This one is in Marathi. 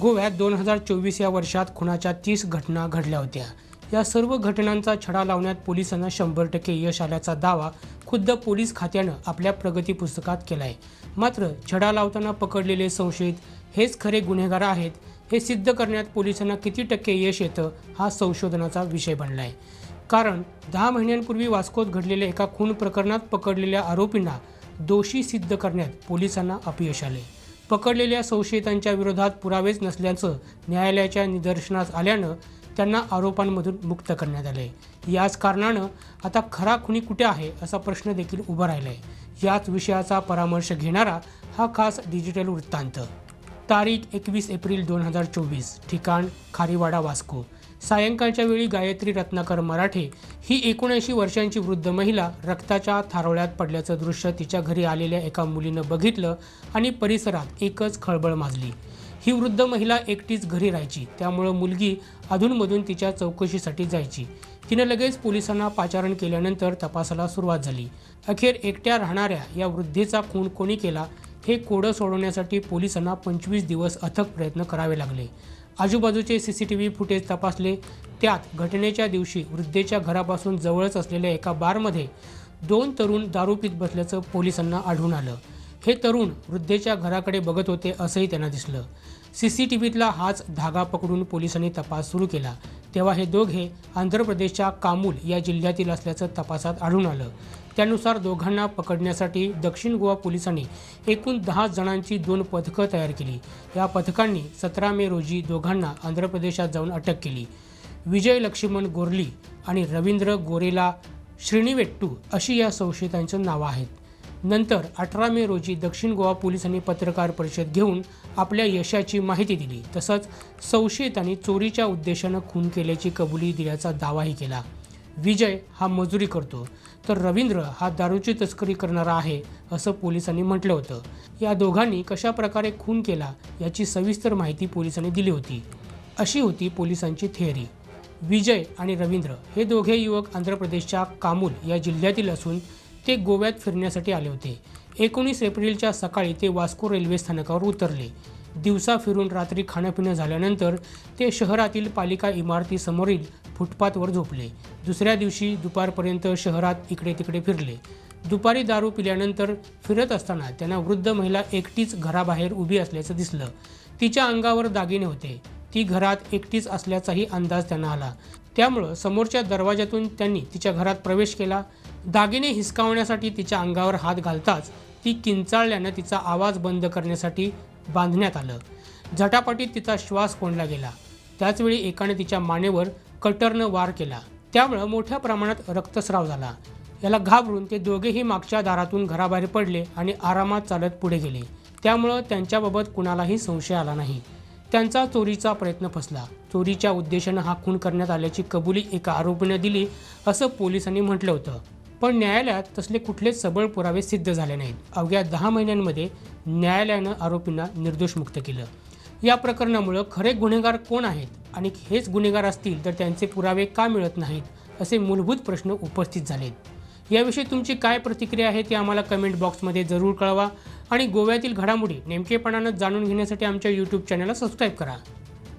गोव्यात दोन हजार चोवीस या वर्षात खुनाच्या तीस घटना घडल्या होत्या. या सर्व घटनांचा छडा लावण्यात पोलिसांना शंभर टक्के यश आल्याचा दावा खुद्द पोलीस खात्यानं आपल्या प्रगती पुस्तकात केला आहे मात्र छडा लावताना पकडलेले संशयित हेच खरे गुन्हेगार आहेत हे सिद्ध करण्यात पोलिसांना किती टक्के यश येतं हा संशोधनाचा विषय बनला आहे कारण दहा महिन्यांपूर्वी वास्कोत घडलेल्या एका खून प्रकरणात पकडलेल्या आरोपींना दोषी सिद्ध करण्यात पोलिसांना अपयश आले पकडलेल्या संशयितांच्या विरोधात पुरावेच नसल्याचं न्यायालयाच्या निदर्शनास आल्यानं त्यांना आरोपांमधून मुक्त करण्यात आले याच कारणानं आता खरा खुनी कुठे आहे असा प्रश्न देखील उभा राहिला आहे याच विषयाचा परामर्श घेणारा हा खास डिजिटल वृत्तांत. तारीख एकवीस एप्रिल दोन हजार चोवीस. ठिकाण खारीवाडा वास्को. सायंकाळच्या वेळी गायत्री रत्नाकर मराठे ही एकोणऐंशी वर्षांची वृद्ध महिला रक्ताच्या थारोळ्यात पडल्याचं दृश्य तिच्या घरी आलेल्या एका मुलीनं बघितलं आणि परिसरात एकच खळबळ माजली. ही वृद्ध महिला एकटीच घरी राहायची त्यामुळं मुलगी अधूनमधून तिच्या चौकशीसाठी जायची. तिनं लगेच पोलिसांना पाचारण केल्यानंतर तपासाला सुरुवात झाली. अखेर एकट्या राहणाऱ्या या वृद्धेचा खून कोणी केला हे कोडं सोडवण्यासाठी पोलिसांना पंचवीस दिवस अथक प्रयत्न करावे लागले. आजूबाजूचे C C T V footage तपासले त्यात घटनेच्या दिवशी वृद्धेच्या घरापासून जवळच असलेल्या एका बारमध्ये दोन तरुण दारू पीत बसल्याचं पोलिसांना आढळून आलं. हे तरुण वृद्धेच्या घराकडे बघत होते असंही त्यांना दिसलं. सी सी टी व्हीतला हाच धागा पकडून पोलिसांनी तपास सुरू केला. तेव्हा हे दोघे आंध्र प्रदेशच्या कामूल या जिल्ह्यातील असल्याचं तपासात आढळून आलं. त्यानुसार दोघांना पकडण्यासाठी दक्षिण गोवा पोलिसांनी एकूण दहा जणांची दोन पथकं तयार केली. या पथकांनी सतरा मे रोजी दोघांना आंध्र प्रदेशात जाऊन अटक केली. विजय लक्ष्मण गोरली आणि रवींद्र गोरेला श्रीनिवेट्टू अशी या संशयितांची नावं आहेत. नंतर अठरा मे रोजी दक्षिण गोवा पोलिसांनी पत्रकार परिषद घेऊन आपल्या यशाची माहिती दिली. तसंच संशयितांनी चोरीच्या उद्देशानं खून केल्याची कबुली दिल्याचा दावाही केला. विजय हा मजुरी करतो. तर रवींद्र हा दारूची तस्करी करणारा आहे असं पोलिसांनी म्हटलं होतं. या दोघांनी कशा प्रकारे खून केला याची सविस्तर माहिती पोलिसांनी दिली होती. अशी होती पोलिसांची थेअरी. विजय आणि रवींद्र हे दोघे युवक आंध्र प्रदेशच्या कामूल या जिल्ह्यातील असून ते गोव्यात फिरण्यासाठी आले होते. एकोणीस एप्रिलच्या सकाळी ते वास्को रेल्वे स्थानकावर उतरले. दिवसा फिरून रात्री खाणंपिणं झाल्यानंतर ते शहरातील पालिका इमारतीसमोरील फुटपाथवर झोपले. दुसऱ्या दिवशी दुपारपर्यंत शहरात इकडे तिकडे फिरले. दुपारी दारू पिल्यानंतर फिरत असताना त्यांना वृद्ध महिला एकटीच घराबाहेर उभी असल्याचं दिसलं. तिच्या अंगावर दागिने होते. ती घरात एकटीच असल्याचाही अंदाज त्यांना आला. त्यामुळं समोरच्या दरवाजातून त्यांनी तिच्या घरात प्रवेश केला. दागिने हिसकावण्यासाठी तिच्या अंगावर हात घालताच ती किंचाळल्यानं तिचा आवाज बंद करण्यासाठी बांधण्यात आलं. झटापटीत तिचा श्वास कोंडला गेला. त्याचवेळी एकाने तिच्या मानेवर कटरनं वार केला. त्यामुळं मोठ्या प्रमाणात रक्तस्राव झाला. याला घाबरून ते दोघेही मागच्या दारातून घराबाहेर पडले आणि आरामात चालत पुढे गेले. त्यामुळं त्यांच्याबाबत कुणालाही संशय आला नाही. त्यांचा चोरीचा प्रयत्न फसला. चोरीच्या उद्देशानं हा खून करण्यात आल्याची कबुली एका आरोपीनं दिली असं पोलिसांनी म्हटलं होतं. पण न्यायालयात तसले कुठलेच सबळ पुरावे सिद्ध झाले नाहीत. अवघ्या दहा महिन्यांमध्ये न्यायालयानं आरोपींना निर्दोष मुक्त केलं. या प्रकरणामुळं खरे गुन्हेगार कोण आहेत आणि हेच गुन्हेगार असतील तर त्यांचे पुरावे का मिळत नाहीत असे मूलभूत प्रश्न उपस्थित झालेत. याविषयी तुमची काय प्रतिक्रिया आहे ते आम्हाला कमेंट बॉक्समध्ये जरूर कळवा. आणि गोव्यातील घडामोडी नेमकेपणानं जाणून घेण्यासाठी आमच्या यूट्यूब चॅनलला सबस्क्राईब करा.